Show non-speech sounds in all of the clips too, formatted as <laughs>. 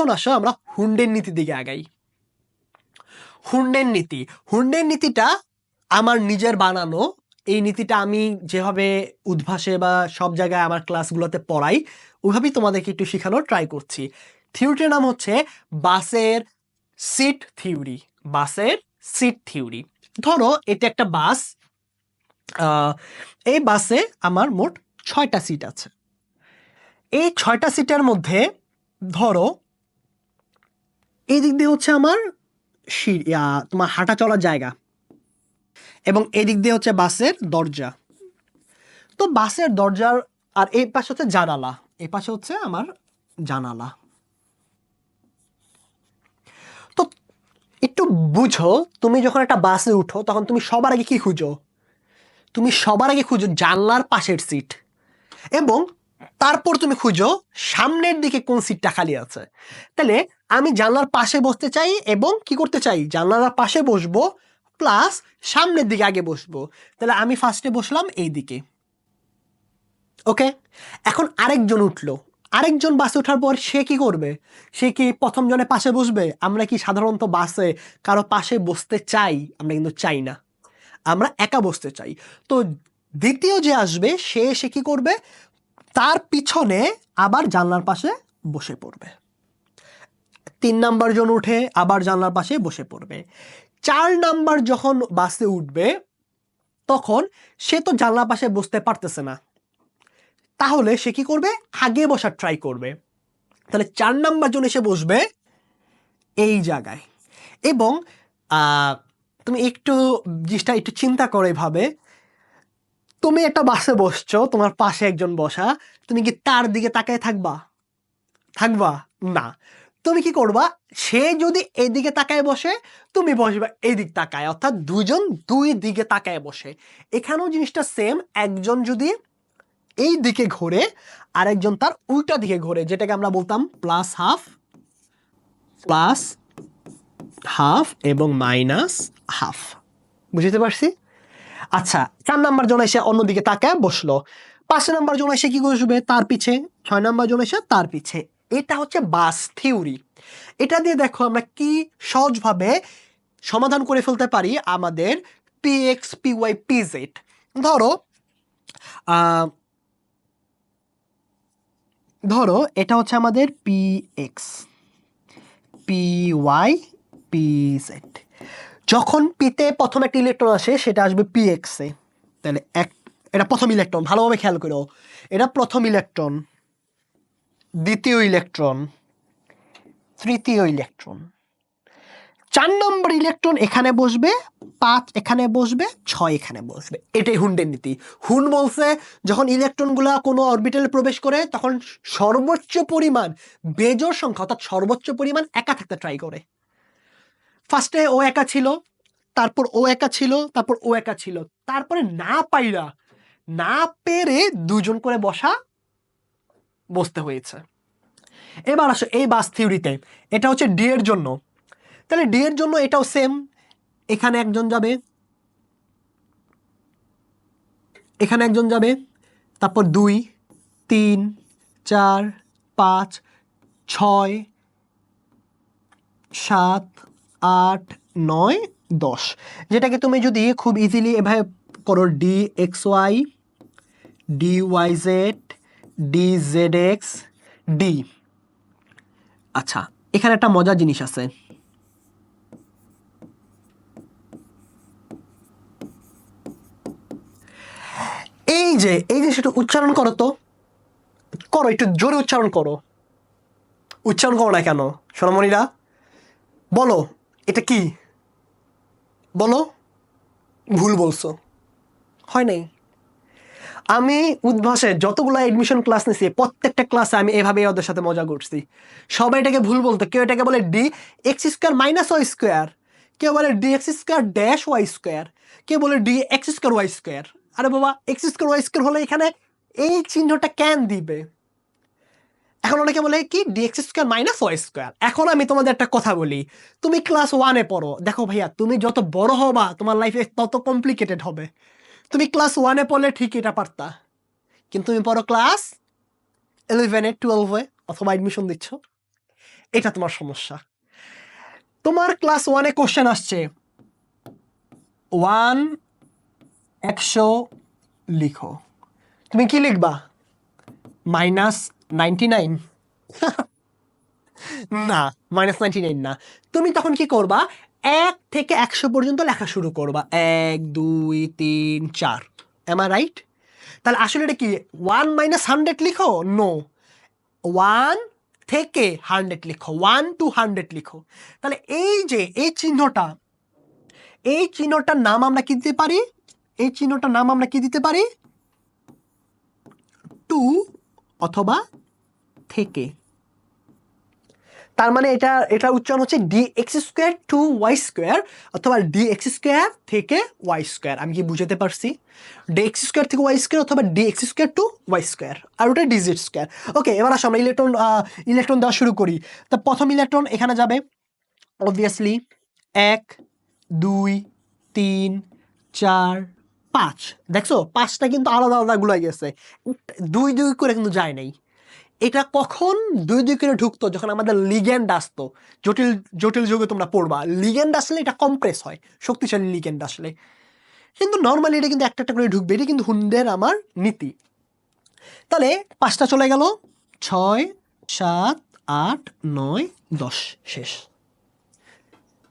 এখন আসো আমরা হুন্ডের নীতি দিকে আগাই। হুন্ডের নীতি। হুন্ডের নীতিটা আমার নিজের বানানো। এই নীতিটা আমি যেভাবে উদ্ভাসে বা সব জায়গায় আমার ক্লাসগুলোতে পড়াই ওইভাবেই তোমাদেরকে একটু শেখানোর ট্রাই করছি। থিওরিটির নাম হচ্ছে বাসের সিট থিওরি। বাসের সিট থিওরি। ধরো এটা একটা বাস এই বাসে আমার মোট ছয়টা সিট আছে। এই ছয়টা সিটের মধ্যে ধরো এই দিক দিয়ে হচ্ছে আমার তোমার হাঁটা চলার জায়গা এবং এদিক দিয়ে হচ্ছে বাসের দরজা। তো বাসের দরজার, আর এই পাশে হচ্ছে জানালা, এই পাশে হচ্ছে আমার জানালা। তো একটু বুঝো, তুমি যখন একটা বাসে উঠো, তখন তুমি সবার আগে কি খুঁজো? তুমি সবার আগে খুঁজো জানলার পাশের সিট এবং তারপর তুমি খুঁজো সামনের দিকে কোন সিটটা খালি আছে। তাহলে আমি জানলার পাশে বসতে চাই এবং কি করতে চাই? জানলার পাশে বসবো প্লাস সামনের দিকে আগে বসবো। তাহলে আমি ফার্স্টে বসলাম এই দিকে ওকে এখন আরেকজন উঠল। আরেকজন বাসে ওঠার পর সে কি করবে? সে কি প্রথম জনের পাশে বসবে? আমরা কি সাধারণত বাসে কারও পাশে বসতে চাই? আমরা কিন্তু চাই না। আমরা একা বসতে চাই। তো দ্বিতীয় যে আসবে, সে সে কি করবে? তার পিছনে আবার জানলার পাশে বসে পড়বে। তিন নাম্বার জন উঠে আবার জানলার পাশে বসে পড়বে। চার নাম্বার যখন বাসে উঠবে, তখন সে তো জানলার পাশে বসতে পারতেছে না। তাহলে সে কি করবে? আগে বসার ট্রাই করবে। তাহলে চার নাম্বার জন এসে বসবে এই জায়গায়। এবং তুমি একটু জিনিসটা একটু চিন্তা করো এভাবে তুমি একটা বাসে বসছো, তোমার পাশে একজন বসা, তুমি কি তার দিকে তাকায় থাকবা? থাকবা? না। তুমি কি করবা? সে যদি এদিকে তাকায় বসে, তুমি বসবা এদিক তাকায়, অর্থাৎ দুজন দুই দিকে তাকায় বসে। এখানেও জিনিসটা সেম একজন যদি এই দিকে ঘোরে, আরেকজন তার উল্টা দিকে ঘোরে, যেটাকে আমরা বলতাম প্লাস হাফ প্লাস হাফ এবং মাইনাস হাফ বুঝতে পারছি? আচ্ছা চার নাম্বার জন এসে অন্যদিকে তাকায় বসল। পাঁচ নাম্বার জন এসে কি বসবে তার পিছে। ছয় নাম্বার জন এসে তার পিছে। এটা হচ্ছে বাস থিওরি। এটা দিয়ে দেখো আমরা কি সহজভাবে সমাধান করে ফেলতে পারি আমাদের P X P Y P Z ধরো ধরো এটা হচ্ছে আমাদের P X P Y P Z যখন পিতে প্রথম একটা ইলেকট্রন আসে, সেটা আসবে পি এক্সে তাহলে এক, এটা প্রথম ইলেকট্রন ভালোভাবে খেয়াল করো। এটা প্রথম ইলেকট্রন দ্বিতীয় ইলেকট্রন তৃতীয় ইলেকট্রন চার নম্বর ইলেকট্রন এখানে বসবে, পাঁচ এখানে বসবে, ছয় এখানে বসবে। এটাই হুন্ডের নীতি। হুন বলছে, যখন ইলেকট্রনগুলো কোনো অরবিটালে প্রবেশ করে, তখন সর্বোচ্চ পরিমাণ বেজোর সংখ্যা, অর্থাৎ সর্বোচ্চ পরিমাণ একা থাকতে ট্রাই করে। ফার্স্টে ও একা ছিল, তারপর ও একা ছিল, তারপর ও একা ছিল। তারপরে না পাইরা, না পেরে দুজন করে বসা বসতে হয়েছে। এবার আসো এই বাস থিওরিতে এটা হচ্ছে ডি এর জন্য। তাহলে ডি এর জন্য এটাও সেম এখানে একজন যাবে। এখানে একজন যাবে। তারপর দুই, তিন, চার, পাঁচ, ছয়, সাত আট, নয়, দশ। যেটাকে তুমি যদি খুব ইজিলি এভাবে করো D X Y D Y Z D Z X D আচ্ছা এখানে একটা মজার জিনিস আছে। এই যে এই যে সেটা উচ্চারণ করো তো। করো, একটু জোরে উচ্চারণ করো। উচ্চারণ করো না কেন, সোনামণিরা? বলো। এটা কি? বলো। ভুল বলছো। হয় নাই? আমি উদ্ভাসে যতগুলো অ্যাডমিশন ক্লাস নিয়েছি প্রত্যেকটা ক্লাসে আমি এভাবে ওদের সাথে মজা করছি। সবাই এটাকে ভুল বলতো। কেউ এটাকে বলে D X square minus Y square কেউ বলে D X square dash Y square কেউ বলে D X square Y square আরে বাবা এক্স স্কোয়ার ওয়াই স্কোয়ার হলে এখানে এই চিহ্নটা কেন দিবে? এখন অনেকে বলে কি DX square minus Y square এখন আমি তোমাদের একটা কথা বলি, তুমি ক্লাস ওয়ানে পড়ো। দেখো ভাইয়া, তুমি যত বড় হবা, তোমার লাইফে তত কমপ্লিকেটেড হবে। তুমি ক্লাস ওয়ানে পড়লে ঠিক এটা পারতা। কিন্তু তুমি পড়ো ক্লাস ইলেভেনে টুয়েলভে অথবা অ্যাডমিশন দিচ্ছ। এটা তোমার সমস্যা। তোমার ক্লাস ওয়ানে কোশ্চেন আসছে ওয়ান একশো লিখো। তুমি কি লিখবা? মাইনাস নাইনটি নাইন <laughs> না মাইনাস নাইনটি নাইন না। তুমি তখন কি করবা? এক থেকে একশো পর্যন্ত লেখা শুরু করবা। এক, দুই, তিন, চার। এম আই রাইট তাহলে আসলে এটা কি? ওয়ান মাইনাস হান্ড্রেড লিখো? নো ওয়ান থেকে হান্ড্রেড লিখো। ওয়ান টু হান্ড্রেড লিখো। তাহলে এই যে, এই চিহ্নটা, এই চিহ্নটার নাম আমরা কি দিতে পারি? এই চিহ্নটার নাম আমরা কি দিতে পারি? টু অথবা থেকে। তার মানে এটা এটা উচ্চারণ হচ্ছে D X square to Y square অথবা ডি এক্স স্কোয়ার থেকে ওয়াই স্কোয়ার আমি কি বুঝাতে পারছি? ডি এক্স স্কোয়ার থেকে ওয়াই স্কোয়ার অথবা D X square to Y square আর ওটা ডিজিট স্কোয়ার ওকে এবার আসো আমরা ইলেকট্রন ইলেকট্রন দেওয়া শুরু করি। তা প্রথম ইলেকট্রন এখানে যাবে। অবভিয়াসলি এক, দুই, তিন, চার পাঁচ। দেখছ? পাঁচটা কিন্তু আলাদা আলাদা গুলাই গেছে। দুই দুই করে কিন্তু যায় নাই। এটা কখন? দুই দুই করে ঢুকতো যখন আমাদের লিগেন্ড আসতো। জটিল জটিল যুগে তোমরা পড়বা। লিগেন্ড আসলে এটা কম্প্রেস হয়। শক্তিশালী লিগেন্ড আসলে। কিন্তু নর্মালি এটা কিন্তু একটা একটা করে ঢুকবে। এটা কিন্তু হুন্ডের আমার নীতি। তাহলে পাঁচটা চলে গেল। ছয়, সাত, আট, নয়, দশ। শেষ।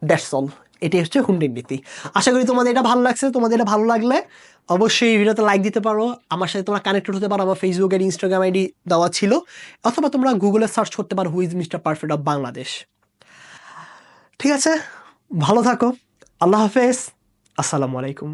দ্যাটস অল এটাই হচ্ছে হুন্ডির নীতি। আশা করি তোমাদের এটা ভালো লাগছে, তোমাদের এটা ভালো লাগলে অবশ্যই ভিডিওতে লাইক দিতে পারো। আমার সাথে তোমরা কানেক্টেড হতে পারো, আমার ফেসবুক আর ইনস্টাগ্রাম আইডি দেওয়া ছিল, অথবা তোমরা গুগলে সার্চ করতে পারো who's mister perfect of Bangladesh ঠিক আছে, ভালো থাকো, আল্লাহ হাফেজ, আসসালামু আলাইকুম।